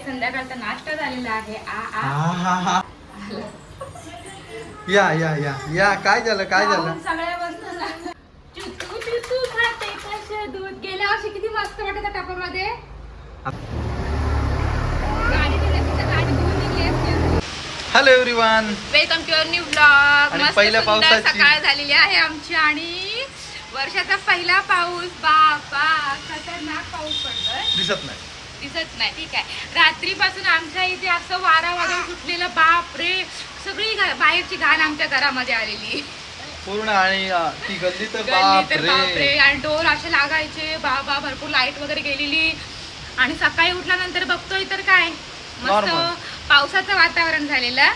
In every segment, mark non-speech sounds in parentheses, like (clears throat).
संध्याकाळचा नाश्ता झालेला आहे. आ आ. हा हा हा. या या या. या काय झालं काय झालं? खाऊन सगळ्या वस्तू चुतू चुतू खाते कसं दूध गेल्या वर्षी किती मस्त वाटत टपामध्ये. Hello everyone welcome to new vlog आणि मस्त पहिल्या सुंदर पावसाची- सकाळ झालेली आहे आमची आणि वर्षाचा पहिला पाऊस. बापा खतरनाक पाऊस पडतोय. दिसत नाही. दिसत नाही ठीक आहे. रात्रीपासून आमच्या इथे असं वारा वादळ सुटलेलं बाप रे सगळी घा- बाहेरची घाण आमच्या घरामध्ये आलेली. पूर्ण आणि अं, ती गल्ली तर गल्ली बाप तर बाप रे आणि डोर असे लागायचे बाबा भरपूर लाइट वगैरे गेलेली. आणि सकाळी उठल्यानंतर बघतोय तर काय? मस्त Normal. पावसाचं वातावरण झालेलं.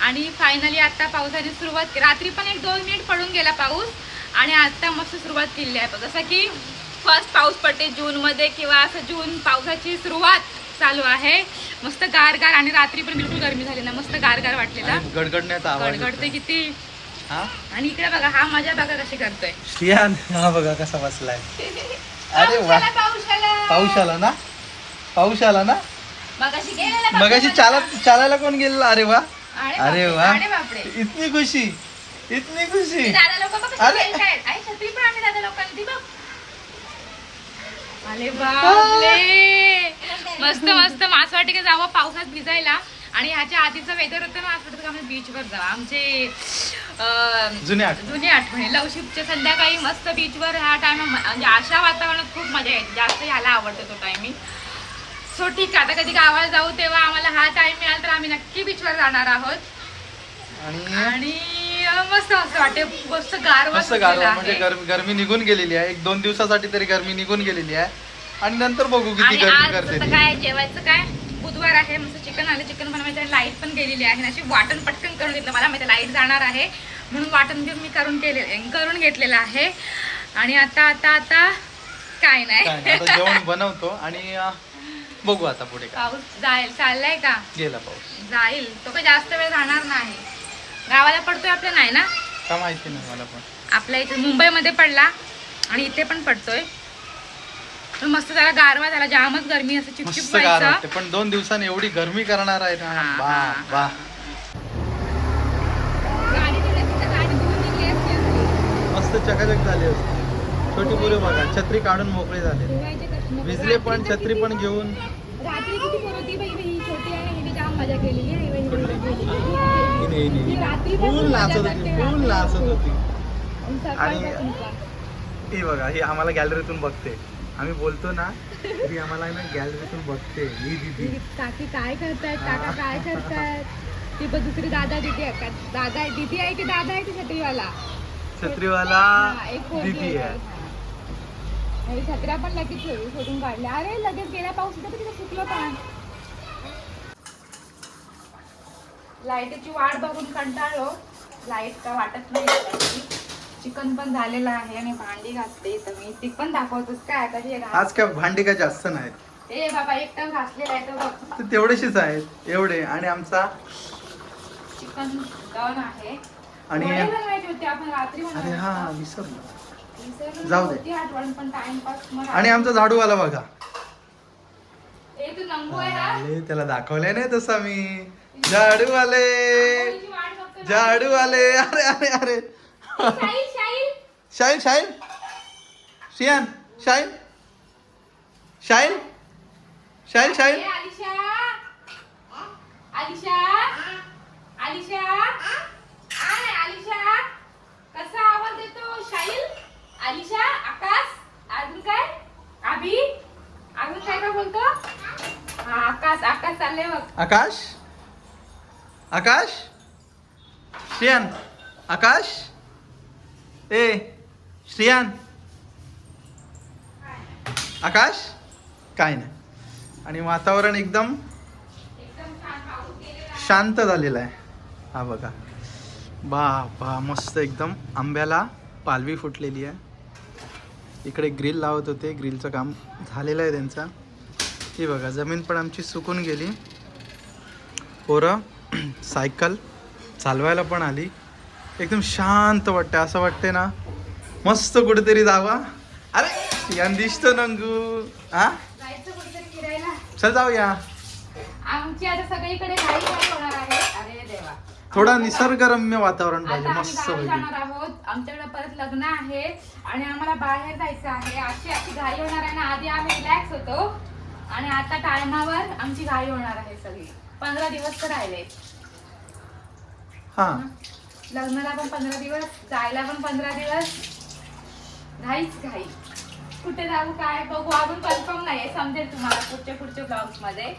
आणि फायनली आता पावसाने सुरुवात केली रात्री पण एक दोन मिनिट पडून गेला पाऊस. आणि आता मस्त सुरुवात केली आहे. जसं की फर्स्ट पाऊस पडते जून मध्ये किंवा असं जून पावसाची सुरुवात चालू आहे. मस्त गारगार आणि रात्री पण बिलकुल गरमी झाली ना मस्त गारगार वाटलेला. आणि गडगडण्याचा गडगडते. किती. हा? आणि इकडे बघा हा मजा बघा कशी करतोय. हा बघा कसा बसलाय. अरे वा. पाऊस आला, ना? पाऊस आला ना? मगाशी. चालत चालायला कोण गेलेला? अरे वा. अरे वा. इतनी खुशी इतनी खुशी. अरे. खेळतायत आई छत्री पण आम्ही दादा लोकांनी ती बघ अरे बापले मस्त मस्त. मास वाटे की जावं पावसात भिजायला. आणि ह्याच्या आधीचं वेदर होतं ना असं वाटतं का आम्ही बीचवर जावं. आमचे अं, जुने आठ जुनी आठवणी लवशिपच्या संध्याकाळी मस्त बीचवर ह्या टाइम म्हणजे अशा वातावरणात खूप मजा येते जास्त ह्याला आवडतो तो टायमिंग सो ठीक आहे. आता कधी गावाला जाऊ तेव्हा आम्हाला हा टाइम मिळाला तर आम्ही नक्की बीचवर जाणार आहोत. आणि मस्त वाटते मस्त गारवा मस्त सुटलेला गारवा म्हणजे आहे. गरमी गरमी निघून गेलेली आहे. एक दोन दिवसासाठी तरी गरमी निघून गेलेली आहे. आणि नंतर बघू किती आणि गरमी आज करते आता ती. काय जेवायचं काय? बुधवार आहे मस्त चिकन आलं चिकन बनवायचं लाइट पण गेलेली आहे. आणि अशी वाटण पटकन करून घेतलं. मला माहिती लाइट जाणार आहे. म्हणून वाटण घेऊन मी करून केले करून घेतलेलं आहे. आणि आता आता आता काय काय नाही, नाही आता जेवण बनवतो आणि अं, बघू आता पुढे काय. पाऊस जाईल चाललाय का? गेला पाऊस. जाईल. तो काही जास्त वेळ राहणार नाही. गावाला पडतोय आपल्या नाही ना? का माहिती नाही मला पण. आपल्या इथे मुंबईमध्ये पडला आणि इथे पण पडतोय. पण मस्त जरा गारवा झाला जामच गरमी असं चिपचिप मस्त गार व्हायचं. वाटते पण दोन दिवसांनी एवढी गरमी करणार आहे ना. हा, वा हा, वा गाडी दिली असती तर गाडी धुवून निघली असती. आपली. मस्त चकाचक झाली असते. छोटी पुरे बघा छत्री काढून मोकळे झाले. धुवायचे कशी नको. भिजले पण रात्री तर छत्री किती- पण घेऊन. रात्री किती पोरं होती बाई? बाई, ही छोटी आहे हिने जाम मजा केलेली आहे बाई? मजा. फुल नाचत होती फुल. नाचत होती. आणि. ही बघा ही आम्हाला गॅलरीतून बघते. आम्ही बोलतो ना ती आम्हाला ना गॅलरीतून बघते ही दिदी. काकी काय करतायत काका काय करतायत? ती पण दुसरी दादा दिदी आहे. दादा आहे दिदी आहे की दादा आहे की छत्रीवाला? छत्रीवाला दिदी आहे. छत्र्या पण लगेच शोधून काढल्या. अरे लगेच गेला पाऊस तिथे सुकलं पण लाईटीची वाट बघून कंटाळलो. लाइट का वाटत नाही चिकन पण झालेलं आहे आणि भांडी घासते तर मी. ती पण दाखवतोस काय? कधी हे आज काय भांडी काय जास्त नाहीत. ए बाबा घासलेलं आहे तो बघ. तेवढेशीच आहेत एवढे. आणि आमचा चिकन डन आहे. आणि- आपण रात्री. हा विसरलो. जाऊ दे. होती आठवण पण टाइमपास मग आणि आमचा झाडूवाला बघा. ए तू नंबू आहे अरे, त्याला दाखवलंय नाही तसा मी. वाट बघतोय ना. झाडूवाले. अरे अरे अरे. आलिशा आय आलिशा कसा आवाज येतो शाहील आलिशा आकाश अजून काय? अभि अजून काय काय बोलतो? हा आकाश आकाश चाललंय बघ. आकाश? आकाश? श्रियान. आकाश? ए श्रियान. आकाश? काय नाही. आणि वातावरण एकदम. शांत झालेला आहे. हा बघा. बा बा मस्त एकदम आंब्याला पालवी फुटलेली आहे. इकडे ग्रिल लावत होते. ग्रिलचं काम झालेलं आहे त्यांचं. ही बघा जमीन पण आमची सुकून गेली. पोरं. (clears throat) सायकल चालवायला पण आली. एकदम शांत वाटते असं वाटते ना. मस्त कुठेतरी जावा. अरे यान दिसतो नंगू. हा चल जाऊया. आमची आता सगळीकडे घाई घाई होणार आहे. अरे देवा. थोडा निसर्गरम्य वातावरण पाहिजे मस्त जाणार आहोत. आमच्याकडे परत लग्न आहे आणि आम्हाला बाहेर जायचं आहे. अशी अशी घाई होणार आहे ना. आधी आम्ही रिलॅक्स होतो. आणि आता टायमावर आमची घाई होणार आहे सगळी. पंधरा दिवस तर राहिले. हा. लग्नाला पण पंधरा दिवस जायला पण पंधरा दिवस. घाईच घाई. कुठे जाऊ काय बघू अजून कन्फर्म नाहीये. समजेल तुम्हाला पुढच्या पुढच्या ब्लॉग्समध्ये.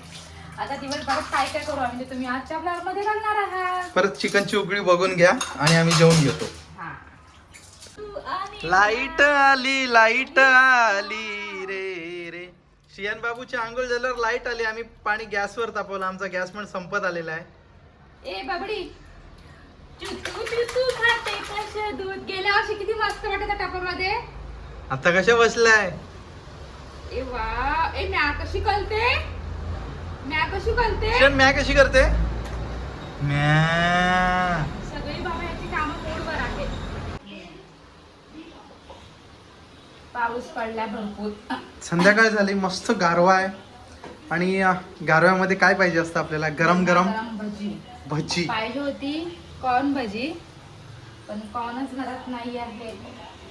आता दिवसभरात काय काय करू आम्ही? ते तुम्ही आजच्या ब्लॉगमध्ये बघणार आहात. परत चिकनची उकळी बघून घ्या आणि आम्ही जेवून घेतो. हा. तू आणि लाइट आली लाइट आली. शियान बाबूची आंघोळ झाल्यावर लाइट आली आम्ही पाणी गॅसवर तापवलं आमचा गॅस पण संपत आलेला आहे. ए बाबडी खाते कसं दूध गेल्या वर्षी किती मस्त वाटत टापामध्ये आता कशा बसलाय? ए वा ए म्या कशी कळते? म्या कशी कळते? म्या कशी करते? म्या सगळी बाबा याची कामं पोटभर आहेत पाऊस पडला भरपूर. संध्याकाळ झाली मस्त गारवा आहे. आणि अं, गारव्यामध्ये काय पाहिजे असतं आपल्याला? गरम गरम भजी. भजी. पाहिजे होती कॉर्न भजी पण कॉर्नच घरात नाही आहे.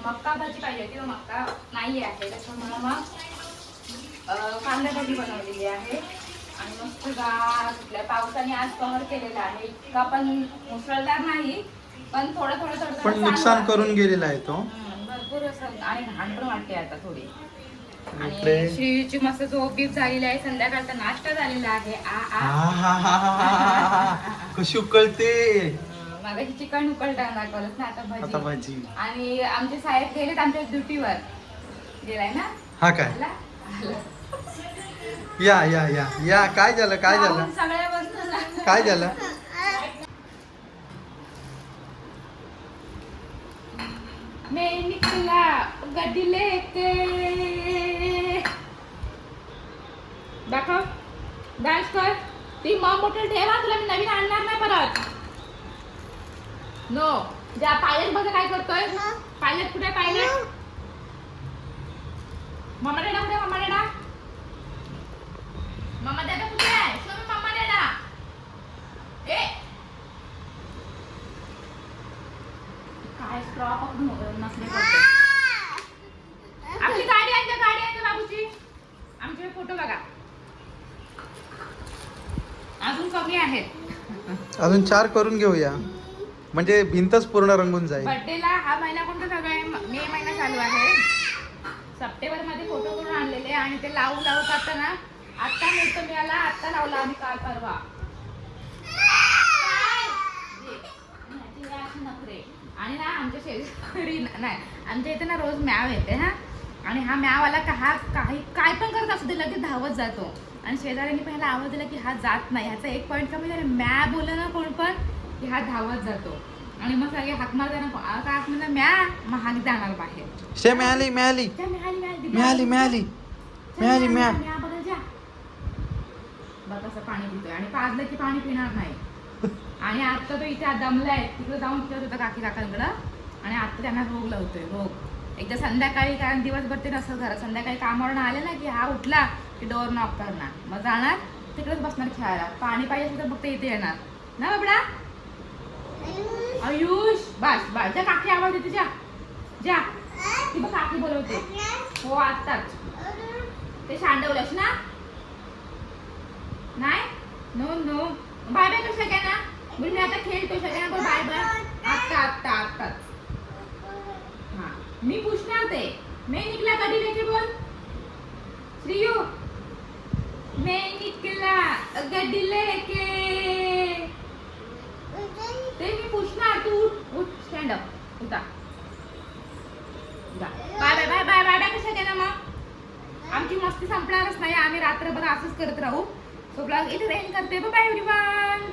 मक्का भाजी पाहिजे होती पण मक्का नाही आहे. त्याच्यामुळे मग अं, कांदा भाजी बनवलेली आहे. आणि मस्त गार सुटल्या पावसाने आज कव्हर केलेला आहे. इतका पण मुसळधार नाही पण थोडं थोडं थोडं पण नुकसान करून. गेलेला आहे तो. हम्म, भरपूर असं आणि घाण पण वाटते आता थोडी. आणि श्रीची मस्त झोप बीप झालेली आहे संध्याकाळचा नाश्ता झालेला आहे. आ. कशी उकळते? मागाशी चिकन उकळता दाखवलंच ना आता आता भाजी. आणि आमचे साहेब गेलेत आमच्या ड्युटीवर. गेलाय ना? हा काय. या या या. या काय झालं काय झालं? सगळ्या काय झालं? मैं निकला गड्डी लेके। दाखव. डान्स कर. ती मॉम बॉटल ठेवा तुला मी नवीन आणणार नाही परत. नो ज्या पायलट बघा काय करतोय. पायलट कुठे पायलट? मम्मा डेडा कुठे मम्मा डेडा मम्मा डेडा कुठे आहे शो मी मम्मा डेडा ए काय स्ट्रॉ पकडून नसले करते आपली गाडी आहे का गाडी आहे का बाबूची आमचे फोटो बघा अजून कमी आहेत. अजून चार करून घेऊया. म्हणजे भिंतच पूर्ण रंगून जाईल. बर्थडेला हा महिना कोणता चालू आहे? म- महिना चालू आहे. सप्टेंबरमध्ये फोटो करून आणलेले आणि ते लावू लावू करताना आत्ता मुहूर्त मिळाला आत्ता लावला आम्ही काल परवा. नखरे. आणि ना आमच्या शेजारी नाही आमच्या इथे ना रोज मॅव येते हा. आणि हा मॅव आला का हा काही काय पण करत असू दे लगेच धावत जातो. आणि शेजाऱ्यांनी पहिला आवाज दिला की हा जात नाही. ह्याचा एक पॉईंट कमी झाला. मॅ बोललं ना कोण पण की हा धावत जातो. आणि मग सगळे हाक मारताना को- का हाक म्हणलं म्या मग हाक जाणार बाहेर. शे मिळाली मिळाली मिळाली मिळाली मिळाली म्या बघ कसं पाणी पितोय. आणि पाजलं की पाणी पिणार नाही. आणि आता तो इथे दमलाय. तिकडे जाऊन फिरत होता काकी काकांकडं. आणि आता त्यांना रोग लावतोय. रोग. एकदा संध्याकाळी कारण दिवसभर ते नसतं घरात. संध्याकाळी कामावरून आले ना की हा उठला. की डोर नॉक करणार. मग जाणार? तिकडेच बसणार खेळायला. पाणी पाहिजे असेल तर फक्त इथे येणार. ना बाबडा? आयुष बस बस. जा काकी आवाज देते जा जा ती बघ काकी बोलवते. हो आत्ताच. ते शांडवलंस ना? नाही? No no. बाय बाय कसं काय ना बोल मी आता खेळतो सगळ्यांना बोल बाय बाय. आत्ता आत्ता आत्ताच. हा. मी पुष्णार ते. मी निघला कधी देखील बोल? श्रीयू? मैं निकला गड्डी लेके। ते मी पुछणार तू उठ उठ स्टँड अप उठा। Bye bye bye bye bye कशा काय ना मग? आमची मस्ती संपणारच नाही आम्ही रात्रभर असंच करत राहू. सो ब्लॉग इथे एंड करते. Bye everyone